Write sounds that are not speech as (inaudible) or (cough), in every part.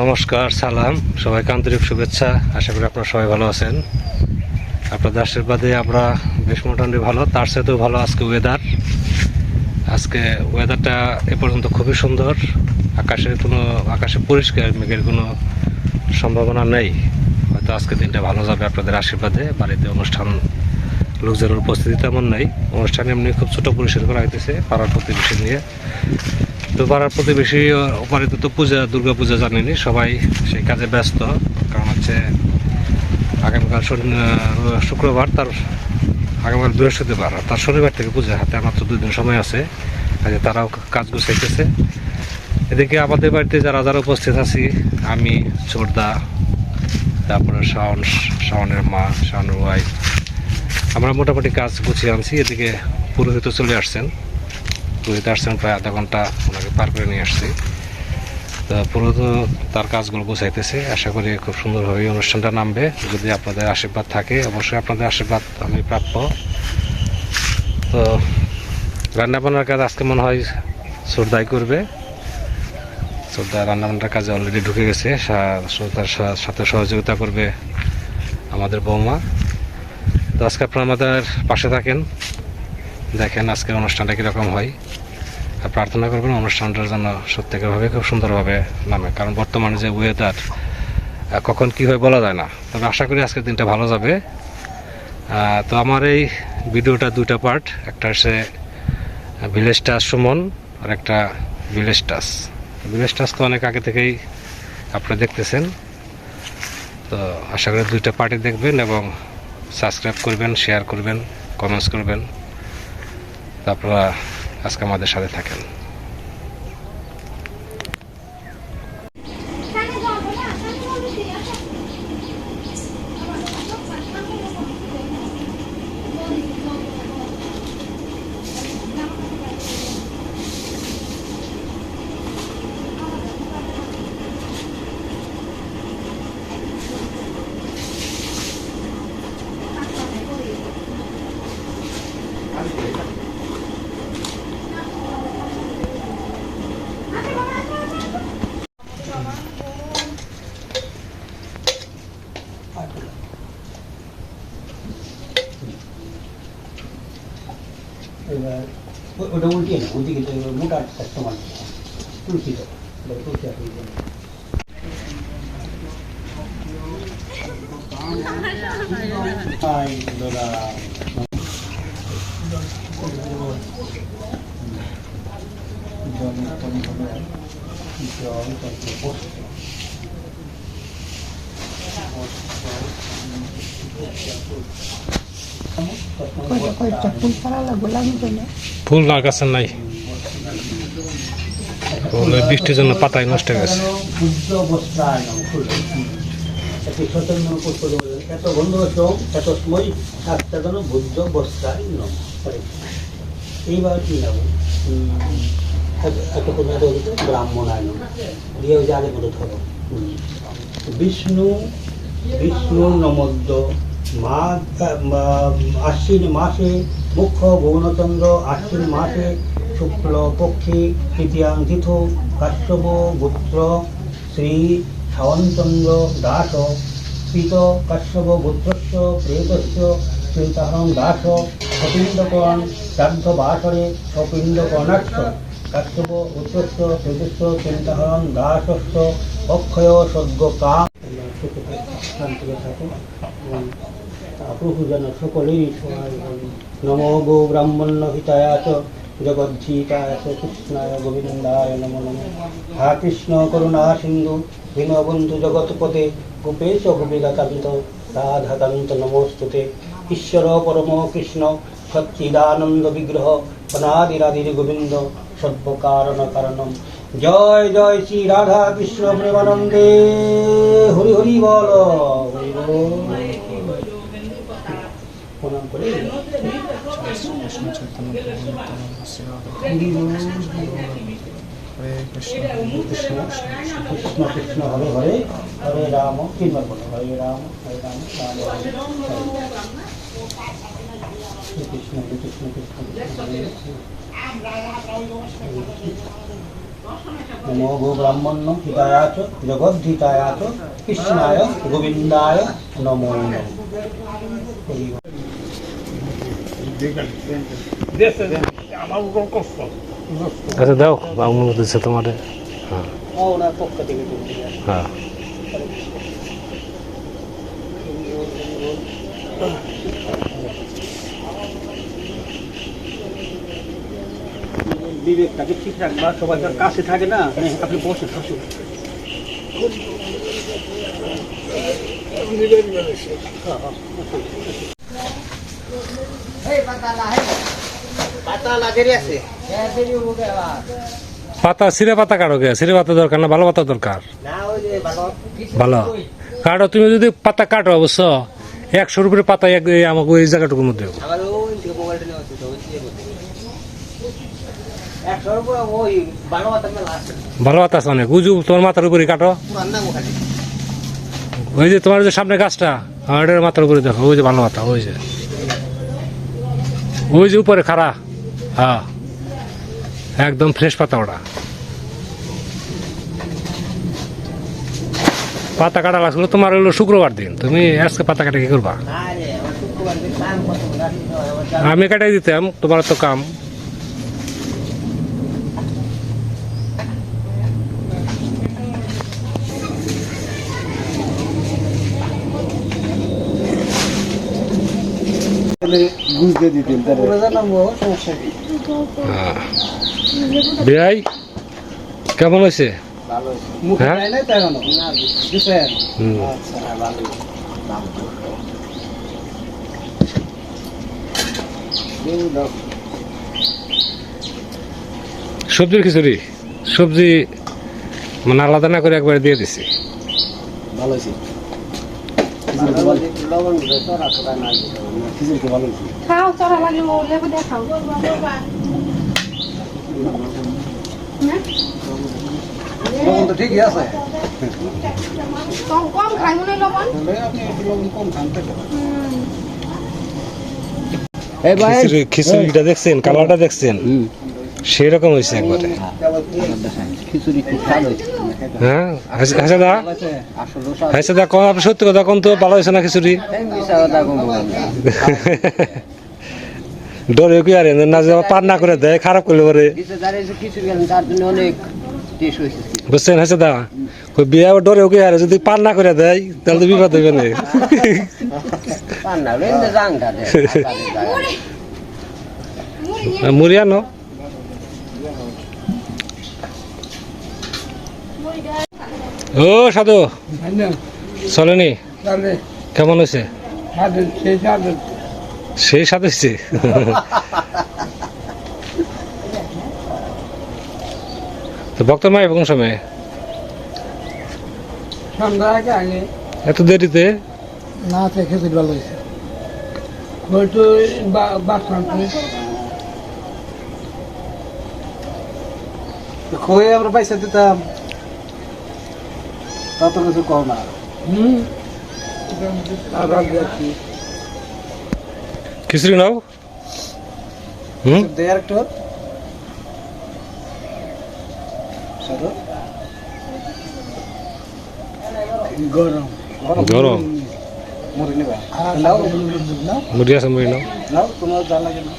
নমস্কার, সালাম। সবাইকে আন্তরিক শুভেচ্ছা। আশা করি আপনারা সবাই ভালো আছেন। আপনাদের আশীর্বাদে আমরা বেশ মোটামুটি ভালো, তার সাথেও ভালো আজকে ওয়েদার আজকে ওয়েদারটা এ পর্যন্ত খুবই সুন্দর। আকাশের কোনো, আকাশে পরিষ্কার, মেঘের কোনো সম্ভাবনা নেই। হয়তো আজকে দিনটা ভালো যাবে আপনাদের আশীর্বাদে। বাড়িতে অনুষ্ঠান, লোকজনের উপস্থিতি তেমন নেই। অনুষ্ঠান এমনি খুব ছোট পরিসর করা হইতেছে, পাড়ার প্রতিবেশী নিয়ে। তো পাড়ার প্রতিবেশী অপারিত তো পূজা দুর্গা পূজা জানেনি সবাই সেই কাজে ব্যস্ত। কারণ হচ্ছে আগামীকাল শুক্রবার, তার আগামীকাল বৃহস্পতিবার তার শনিবার থেকে পূজা হাতে আর মাত্র দুদিন সময় আছে। কাজে তারাও কাজ গুছাইতেছে। এদিকে আমাদের বাড়িতে যারা যারা উপস্থিত আছি, আমি চোরদা তারপরে শাওন, শাওনের মা, শাওনের ওয়াইফ আমরা মোটামুটি কাজ গুছিয়ে আনছি। এদিকে পুরোহিত চলে আসছেন। পুরোহিত আসছেন প্রায় আধা ঘণ্টা ওনাকে পার করে নিয়ে আসছি। তা পুরোহিত তার কাজগুলো গোছাইতেছে। আশা করি খুব সুন্দরভাবে অনুষ্ঠানটা নামবে। যদি আপনাদের আশীর্বাদ থাকে, অবশ্যই আপনাদের আশীর্বাদ আমি প্রাপ্য। তো রান্নাবান্নার কাজ আজকে মনে হয় শ্রদ্ধাই করবে। শ্রদ্ধা রান্নাবান্নার কাজে অলরেডি ঢুকে গেছে। শ্রদ্ধার সাথে সহযোগিতা করবে আমাদের বৌমা। তো আজকে আপনারা আমাদের পাশে থাকেন। দেখেন আজকের অনুষ্ঠানটা কীরকম হয়। আর প্রার্থনা করবেন অনুষ্ঠানটার জন্য সত্যিকারভাবে খুব সুন্দরভাবে নামে। কারণ বর্তমানে যে ওয়েদার কখন কী হয় বলা যায় না। তবে আশা করি আজকের দিনটা ভালো যাবে। তো আমার এই ভিডিওটা দুইটা পার্ট একটা হচ্ছে ভিলেজ টাচ সুমন, আর একটা ভিলেজ টাচ ভিলেজ টাচ তো অনেক আগে থেকেই আপনারা দেখতেছেন। তো আশা করি দুইটা পার্টি দেখবেন এবং সাবস্ক্রাইব করবেন শেয়ার করবেন কমেন্টস করবেন। আপনারা আজকে আমাদের সাথে থাকেন। এবার ও- ওটা উল্টিয়ে না ওদিকে তো এবার মোটা সমান তুলসি ফুল না ফুল গাছের নাই বৃষ্টির জন্য পাতায় নষ্ট হয়ে গেছে এত গন্ধ এত সময় যেন বুদ্ধ এইবার কি নেব এত কোনো এত ব্রাহ্মণায়ন দিয়ে ওই যে আগে মতো ধরো বিষ্ণু বিষ্ণু নমদ্য আশ্বিন মাসে মুখ্য ভুবনচন্দ্র, আশ্বিন মাসে শুক্ল পক্ষে, তৃতীয়াং তিথ কাশ্যপ পুত্র শ্রী শাওনচন্দ্র দাস, পিত কাশ্যপ পুত্রস্য প্রেতস্য চিন্তাহরং দাস সপিণ্ডকরণ শ্রাদ্ধ বাসরে সপিণ্ডকর্ণাক্ষ কাশ্যপ পুত্রস্য প্রেতস্য চিন্তাহরণ দাসস্য, অক্ষয় সদ্য কাম শান্তিতে থাকুন প্রভু যেন সকলেরই সহায় হন। নম গো ব্রাহ্মণ্য হিতায় চ জগজ্জীতায় কৃষ্ণায় গোবিন্দায় নম নম। হা কৃষ্ণ করুণা সিন্ধু দীনবন্ধু জগৎপতে, গোপেশ গোপীকান্ত রাধাকান্ত নমস্তুতে। ঈশ্বর পরম কৃষ্ণ, সচ্চিদানন্দ বিগ্রহ, অনাদিরাদির গোবিন্দ, সর্বকারণ কারণম। জয় জয় শ্রী রাধা কৃষ্ণ প্রেমানন্দে। হরি হরি বল হরি বল। প্রণাম করে গো ব্রাহ্মণ্য হিতায়াচ জগদ্ধিতায়াচ কৃষ্ণায় গোবিন্দায় নমো নমঃ। আচ্ছা দাও অনুমতি দিচ্ছে তোমার। হ্যাঁ। বিবেকটাকে ঠিক রাখবা সবাই কাছে থাকে না আপনি বসে আছে পাতা সিরে পাতা কাটো কে? সিরে পাতা দরকার না ভালো পাতা দরকার? না ওই যে ভালো। ভালো। কাটো তুমি যদি পাতা কাটো অবশ্য একশোর উপরে পাতা এক আমাকে ওই জায়গাটুকুর মধ্যে ভালো পাতা আছে অনেক উজু তোমার মাথার উপরে কাটো। ওই যে তোমার যে সামনে গাছটা আমার মাথার উপরে দেখো ওই যে ভালো পাতা ওই যে। ওই যে উপরে খাড়া। হ্যাঁ। একদম ফ্রেশ পাতা ওটা। পাতা কাটা লাগছিল। তোমার হলো শুক্রবার দিন। তুমি আজকে পাতা কাটা কি করবা? আমি কাটাই দিতাম তোমার তো কাম বুঝতে দিতেন তাহলে জানাম ও সমস্যা কি বিয়াই কেমন হয়েছে ভালো মুখে হ্যাঁ? নাই তো এখনও না দিছেন হুম। আচ্ছা হ্যাঁ, ভালো দেউ দাও সবজির খিচুড়ি? সবজি মানে আলাদা না করে একবারে দিয়ে দিছি। ভালো হয়েছে লবণ দিলে তো রাখা না খিচুড়ি ভালো হয়েছে খাও চড়া লাগে লেবু দিয়ে খাও। হ্যাঁ? লবণ তো ঠিকই আছে। কম কম খাই মনে লবণ। আপনি লবণ কম খান এই খিচুড়ি খিচুড়িটা দেখছেন কালারটা দেখছেন? সেই রকম হয়েছে একবারে। হ্যাঁ? হাসি- হাসি দা দা আপনি সত্যি কথা কোন তো ভালো হয়েছে না খিচুড়ি? ডরে কি আর না যে পার না করে দেয় খারাপ করলে পরে। বুঝছেন হাসি দা বিয়ে ডরে কি আর? যদি পার না করে দেয় তাহলে তো বিপদ হইবে না। রান্না রেন্দে রাংটা দে মুড়ি আনো ও সাধু। চলেনি? কেমন হয়েছে? সেই স্বাদ হয়েছে? তো ভক্তর মাই কোন সময়? এত দেরিতে? না তো খিচুড়ি ভালো হয়েছে। হয়তো বাসন আমরা পয়সা দিতাম? তত কিছু কম না। খিচুড়ি নাও? হুম? দেয়ার একটু। গরম। গরম। মুড়ি নিবা। নাও। মুড়ি আছে মুড়ি নাও। নাও তোমার যা লাগে না।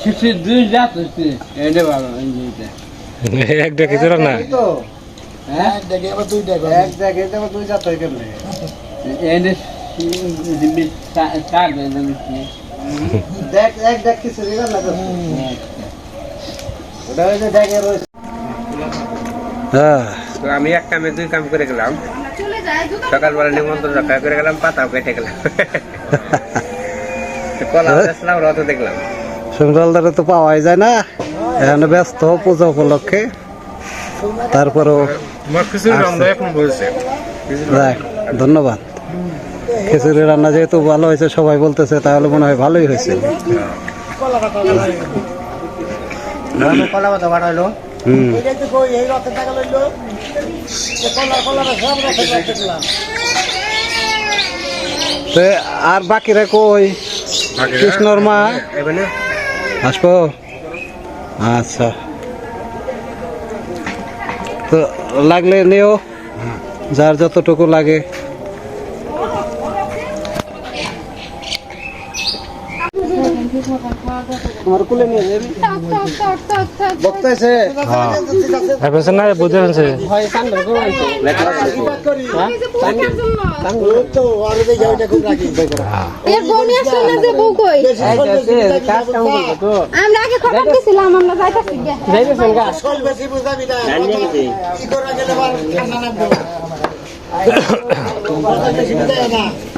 খিচুড়ি দুই জাত হচ্ছে এটা। ভালো এক ডেকে দিল না এক দেখে আবার দুই দেখো। এক দেখে আবার দুই জাত হয় কেমনে? এনে দেখ এক ওটা রয়েছে। হ্যাঁ। তো আমি এক কামে দুই কাম করে গেলাম। সকালবেলা নিমন্ত্রণ রক্ষা করে গেলাম পাতাও কেটে গেলাম। কলা রথ দেখলাম। সকালদারে তো পাওয়াই যায় না। এখানে ব্যস্ত পূজা উপলক্ষে। তারপরেও ধন্যবাদ। খিচুড়ি রান্না যেহেতু ভালো হয়েছে সবাই বলতেছে তাহলে মনে হয় ভালোই হয়েছে। আর বাকিরা কই? কৃষ্ণর মা? আসব আচ্ছা। তো লাগলে নিও যার যতটুকু লাগে। বক্তাছে হ্যাঁ। না বুঝে ফেলছে এর বউ নিয়ে আসলো না যে বউ কই? আমরা আগে খবর দিছিলাম আমরা যাইতাছি গে। (coughs)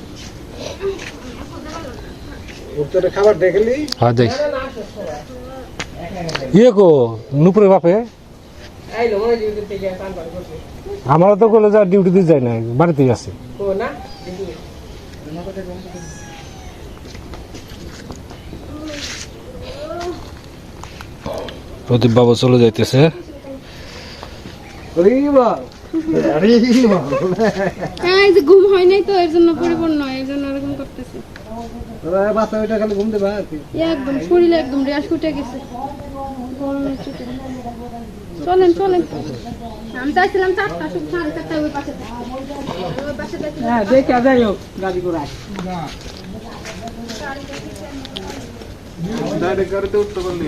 খাবার দেখলি? হ্যাঁ দেখ। ইয়ে কো নুপুরে বাপে? আমারও তো বলে যা ডিউটিতে যায় না বাড়িতেই আছে। প্রদীপ বাবু চলে যাইতেছে। ঘুম হয় নাই তো এর জন্য পরিপূর্ণ এর জন্য এরকম করতেছে। বাচ্চা ওইটা খালি ঘুম দেবা একদম শরীরে একদম রেশ উঠে গেছে। চলেন চলেন। আমি চাইছিলাম চারটা শুধু সাড়ে চারটা ওই পাশে ওই পাশে হ্যাঁ দেখে যাই হোক গাড়ি ঘোড়ায় ডাইরেক্ট গাড়িতে উঠতে পারলি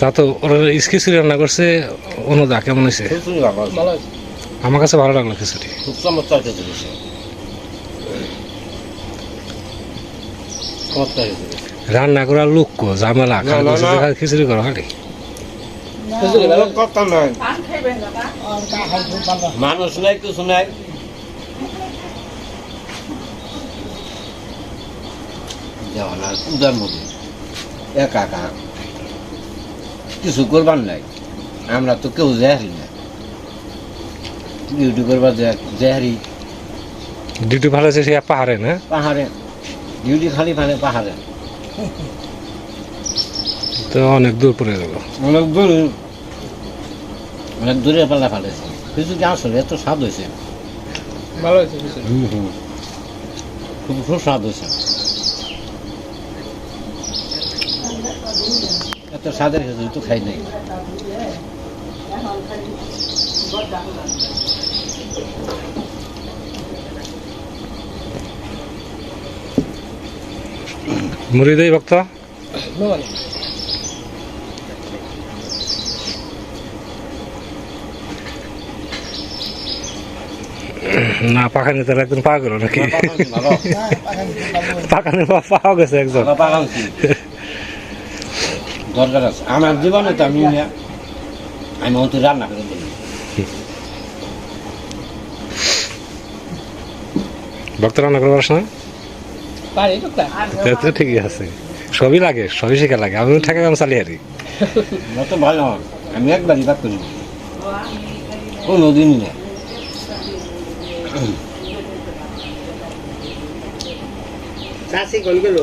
তা তো ওরা খিচুড়ি রান্না করছে অনুদা কেমন হয়েছে? আমার কাছে ভালো লাগল খিচুড়ি খুব চমৎকার রান্না করার লোক কো ঝামেলা খিচুড়ি করো খালি। মানুষ নাই কিছু নাই। যাওয়া না পূজার মধ্যে। একা একা। কিছু করবার নাই। আমরা তো কেউ জেহারি না। ডিউটি করবার জেহারি। ডিউটি ভালো আছে সে পাহাড়ে না? পাহাড়ে। ডিউটি খালি ফানে পাহাড়ে। তো অনেক দূর পড়ে গেল। অনেক দূর। অনেক দূরে পাল্লা ফালেছে কিছু কি আসলে? এত স্বাদ হয়েছে। ভালো হয়েছে হুম হুম। খুব খুব স্বাদ হয়েছে। এত স্বাদের খেতে তো খাই নাই। মুড়ি দেই ভক্ত না পাখানি তার একজন পা গেল নাকি পাখানি পাওয়া গেছে একজন দরকার আছে। আমার জীবনে তো আমি নিয়া- আমি অন্ত রান্না করে বলি ভক্ত রান্না করতে পারছ না? তা তো ঠিকই আছে। সবই লাগে সবই শেখা লাগে। আমি ঠেকা কাম চালিয়ে আরি। অত ভালো। আমি একবারই বাদ করি কোনো দিনই না। চাষি কোন গেল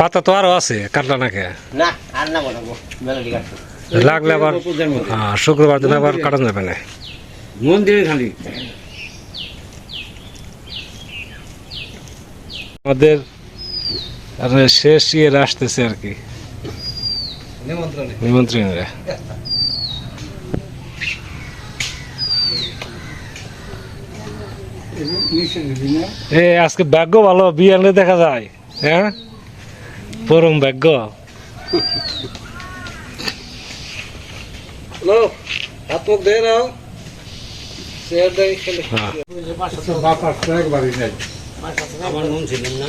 পাতা তো আরও আছে কাটলা নাকি? না আর না বলাবো মেলোডি কাটবো। লাগলে আবার হ্যাঁ, শুক্রবার দিন আবার কাটানো যাবে না। মন্দিরে খালি। আমাদের শেষ ইয়ে আসতেছে আর কি। নিমন্ত্রণে। নিমন্ত্রণীরা এ আজকে ভাগ্য ভালো বিয়ালে দেখা যায় হ্যাঁ? পরম ভাগ্য। হ্যালো হাত মুখ দিয়ে নাও। চেয়ার দেয় খেলে। হ্যাঁ। আমার মন ছিলেন না।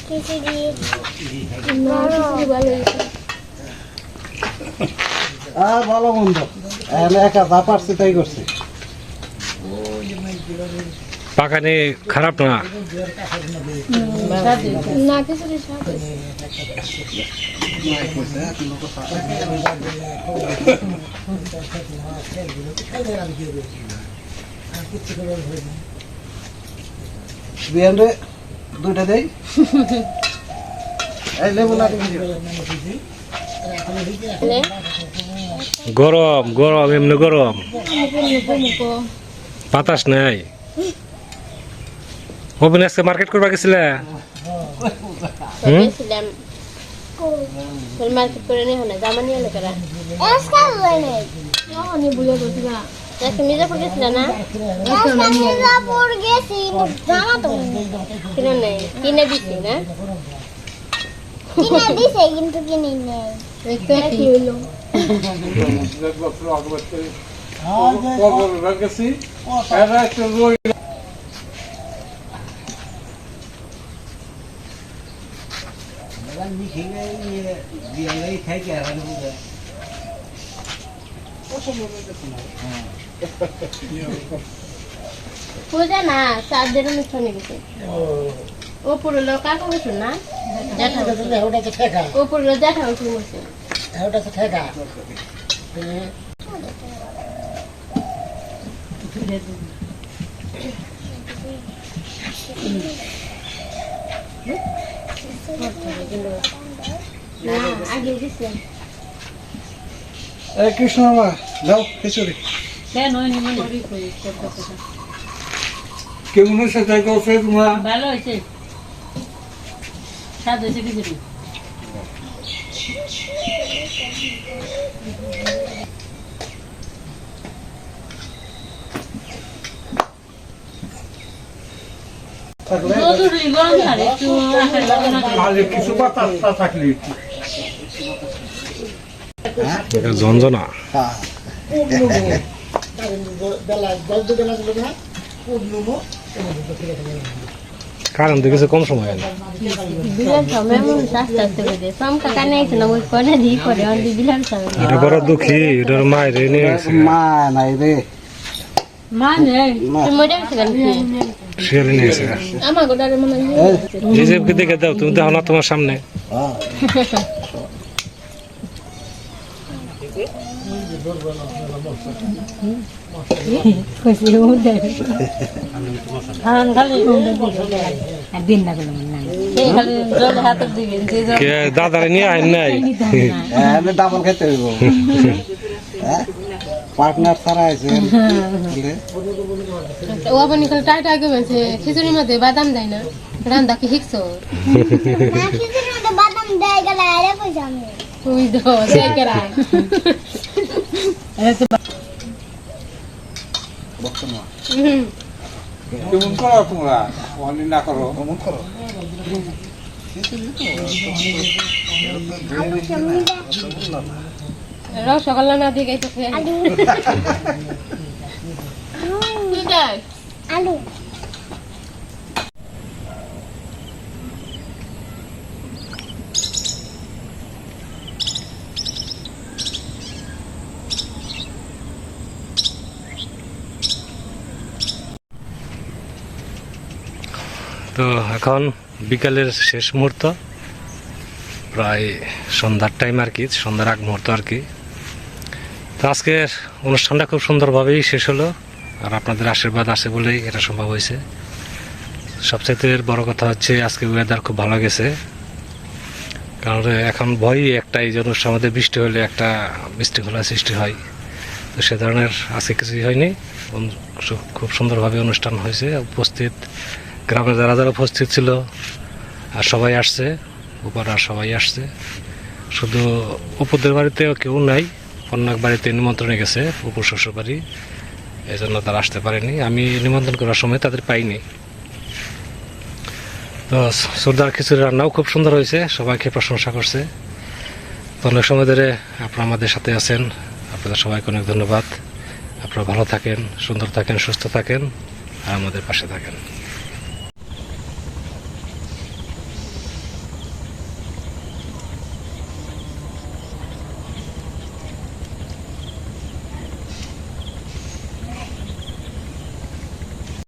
আর ভালো মন্দ। এনে একা যা পারছে তাই করছে। পাকানি খারাপ না। না কিছু স্বাদ বিয়ান রে দুইটা দেই। (laughs) এই লেবু না গরম গরম এমনি গরম। বাতাস নাই। ওপেন আজকে মার্কেট করবা গেছিলে? মার্কেট করে নিয়ে হলে জামা নিয়ে এলো আজকে মির্জাপুর গেছিল না? মির্জাপুর গেছি জামা তো কিনে নেই কিনে দিছি না? কিনে দিছে কিন্তু কিনে নেই কি হইল গেছি এরা একটা রই পূজা না সাতদের অনুষ্ঠানে গেছে। ও পুরো কাকা গেছিল না। জ্যাঠা ও পুরো জ্যাঠা উঠে গেছে না। আগে গেছিলাম এই কৃষ্ণ মামা যাও খিচুড়ি কেমন হয়েছে তাই করছে তোমরা? ভালো হয়েছে। স্বাদ হয়েছে খিচুড়ি থাকলে? জরুরি গরম ছাড়ে একটু কারণ তো কিছু কম সময় হয় না। বিলাল সময় আমি আস্তে আস্তে করে সম কাকা নেই না ওই করে দিই করে অন বিলাল সময় এটা বড় দুঃখী এটার মায়ের নিয়ে গেছে মা নাই রে। মা নেই? তুমি মরে গেছে কেন? শিয়ালে নিয়ে গেছে আমার গোটারে মনে হয় রিজেবকে দেখে দাও তুমি দেখো না তোমার সামনে (laughs) উঠে ধান খালি আর দিন না করলাম না সেই খালি জল হাতে দিবেন যে জল কে দাদারে নিয়ে আইন নাই? এনে ডাবল খেতে হইব। পার্টনার ছাড়া আছে। ও আপনি খালি টাই টাই করবেন খিচুড়ির মধ্যে বাদাম দেয় না রান্দা কি না খিচুড়ির মধ্যে বাদাম দেয় গেলে আরে কইছি আমি তুই দো সেই কেরা হুম কেমন করো তোমরা না করো কেমন করো রসগোল্লা না দিয়ে? গাইতে আলু আলু। তো এখন বিকালের শেষ মুহূর্ত। প্রায় সন্ধ্যার টাইম আর কি, সন্ধ্যার আগ মুহূর্ত আর কি। তো আজকের অনুষ্ঠানটা খুব সুন্দরভাবেই শেষ হলো। আর আপনাদের আশীর্বাদ আছে বলেই এটা সম্ভব হয়েছে। সবচাইতে বড় কথা হচ্ছে আজকে ওয়েদার খুব ভালো গেছে। কারণ এখন ভয়ই একটা, এই যে অনুষ্ঠান আমাদের বৃষ্টি হলে একটা বিশৃঙ্খলা সৃষ্টি হয়। তো সে ধরনের আজকে কিছুই হয়নি। খুব সুন্দরভাবে অনুষ্ঠান হয়েছে, উপস্থিত গ্রামে যারা যারা উপস্থিত ছিল, আর সবাই আসছে, উপর আর সবাই আসছে। শুধু উপদের বাড়িতে কেউ নাই অন্য এক বাড়িতে নিমন্ত্রণে গেছে উপর শ্বশুর বাড়ি এই জন্য তারা আসতে পারেনি। আমি নিমন্ত্রণ করার সময় তাদের পাইনি। তো সর্দার খিচুড়ি রান্নাও খুব সুন্দর হয়েছে, সবাইকে প্রশংসা করছে। তো অনেক সময় ধরে আপনারা আমাদের সাথে আছেন। আপনাদের সবাইকে অনেক ধন্যবাদ। আপনারা ভালো থাকেন, সুন্দর থাকেন, সুস্থ থাকেন, আর আমাদের পাশে থাকেন।